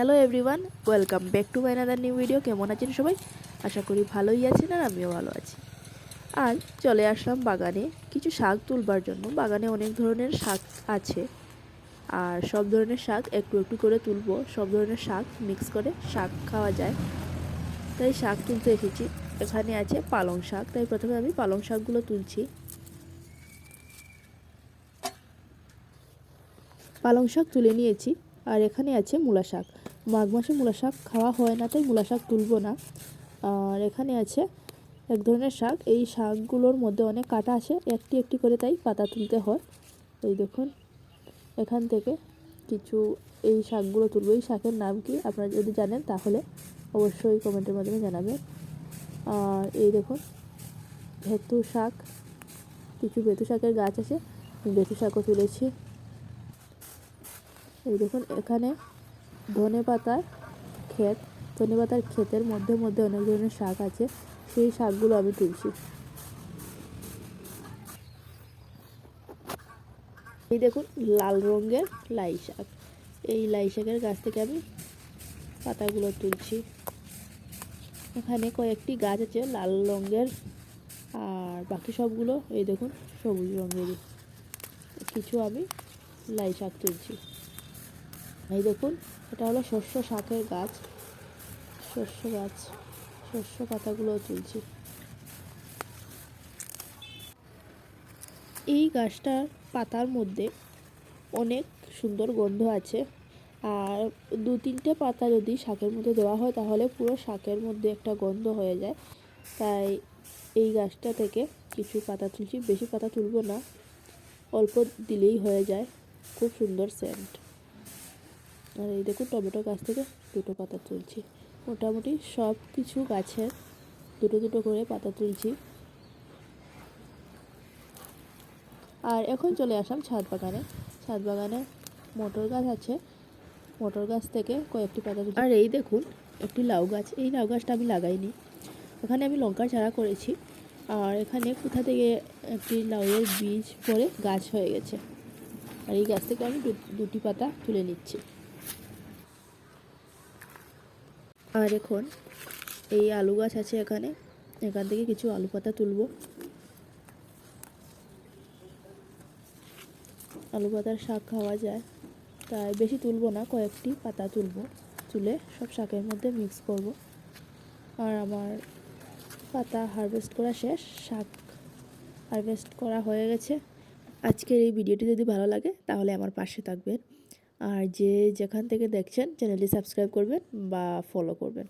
Hello everyone welcome back to my another new video কেমন আছেন সবাই? আশা করি ভালোই আছেন আর আমিও ভালো আছি। আর চলে আসলাম বাগানে কিছু শাক তুলবার জন্য। বাগানে অনেক ধরনের শাক আছে। আর সব ধরনের শাক একটু একটু করে তুলবো। সব ধরনের শাক মিক্স করে শাক খাওয়া যায়। তাই শাক তুলতে এসেছি। এখানে আছে পালং শাক। তাই প্রথমে আমি পালং শাকগুলো তুলছি। পালং শাক তুলে নিয়েছি। আর এখানে আছে মূলা শাক। মাঘ মাসে মূলা শাক খাওয়া হয় না, তাই মূলা শাক তুলব না। আর এখানে আছে এক ধরনের শাক, এই শাকগুলোর মধ্যে অনেক কাটা আছে একটি একটি করে তাই পাতা তুলতে হয়। এই দেখুন, এখান থেকে কিছু এই শাকগুলো তুলবো। এই শাকের নাম কি আপনারা যদি জানেন তাহলে অবশ্যই কমেন্টের মাধ্যমে জানাবেন। আর এই দেখুন, ভেতু শাক, কিছু ভেতু শাকের গাছ আছে ভেতু শাকও তুলেছি। এই দেখুন, এখানে ধনে পাতার ক্ষেত, ধনে পাতার ক্ষেতের মধ্যে মধ্যে অনেক ধরনের শাক আছে, সেই শাকগুলো আমি তুলছি। এই দেখুন, লাল রঙের লাই শাক। এই লাই শাকের গাছ থেকে আমি পাতাগুলো তুলছি। এখানে কয়েকটি গাছ আছে, লাল রঙের, আর বাকি সবগুলো এই দেখুন, সবুজ রঙেরই। কিছু আমি লাই শাক তুলছি। এই দেখুন, এটা হলো শস্য শাকের গাছ। শস্য গাছ, শস্য পাতাগুলো তুলছি। এই গাছটার পাতার মধ্যে অনেক সুন্দর গন্ধ আছে। আর দু তিনটে পাতা যদি শাকের মধ্যে দেওয়া হয়, তাহলে পুরো শাকের মধ্যে একটা গন্ধ হয়ে যায়। তাই এই গাছটা থেকে কিছু পাতা তুলছি। বেশি পাতা তুলব না, অল্প দিলেই হয়ে যায়। খুব সুন্দর সেন্ট আর এই দেখুন টমেটো গাছ থেকে দুটো পাতা তুলছি। মোটামুটি সব কিছু গাছের দুটো দুটো করে পাতা তুলছি। আর এখন চলে আসলাম ছাদ বাগানে। ছাদ বাগানে মটর গাছ আছে। মটর গাছ থেকে কয়েকটি পাতা তুলছি। আর এই দেখুন একটি লাউ গাছ। এই লাউ গাছটা আমি লাগাইনি। এখানে আমি লঙ্কার চারা করেছি। আর এখানে কোথা থেকে একটি লাউয়ের বীজ পরে গাছ হয়ে গেছে। আর এই গাছ থেকে আমি দুটি পাতা তুলে নিচ্ছি। আর এখন এই আলু গাছ আছে এখানে। এখান থেকে কিছু আলু পাতা তুলবো। আলু পাতার শাক খাওয়া যায়। তাই বেশি তুলব না, কয়েকটি পাতা তুলবো। তুলে সব শাকের মধ্যে মিক্স করব। আর আমার পাতা হারভেস্ট করা শেষ, শাক হারভেস্ট করা হয়ে গেছে। আজকের এই ভিডিওটি যদি ভালো লাগে, তাহলে আমার পাশে থাকবেন। আর যে যেখান থেকে দেখছেন চ্যানেলটি সাবস্ক্রাইব করবেন বা ফলো করবেন।